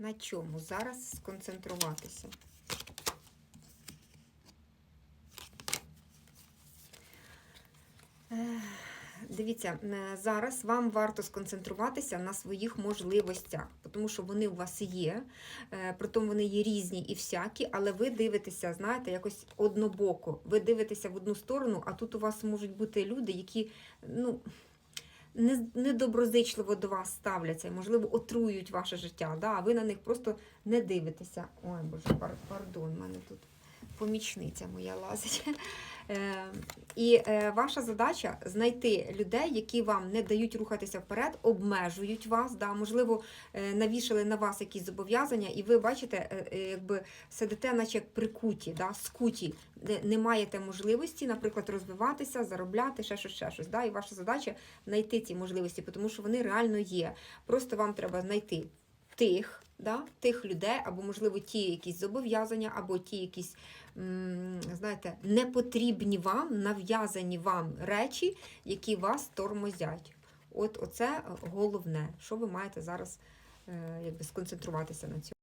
На чому зараз сконцентруватися? Дивіться, е, зараз вам варто сконцентруватися на своїх можливостях, тому що вони у вас є, е, притом вони є різні і всякі, але ви дивитеся, знаєте, якось однобоко. Ви дивитеся в одну сторону, а тут у вас можуть бути люди, які, ну. Не- Недоброзичливо до вас ставляться і, можливо, отруюють ваше життя, да? а ви на них просто не дивитеся. Ой, боже, пар- пардон, в мене тут помічниця моя лазить. Е, І е, ваша задача знайти людей, які вам не дають рухатися вперед, обмежують вас. Да? Можливо, е, навішали на вас якісь зобов'язання, і ви бачите, якби сидите, наче як прикуті, да? скуті, не, не маєте можливості, наприклад, розвиватися, заробляти, ще щось, ще щось. Да? І ваша задача знайти ці можливості, тому що вони реально є. Просто вам треба знайти тих, да? тих людей, або, можливо, ті якісь зобов'язання, або ті якісь, знаєте, непотрібні вам, нав'язані вам речі, які вас тормозять. От оце головне, що ви маєте зараз е, якби, сконцентруватися на цьому.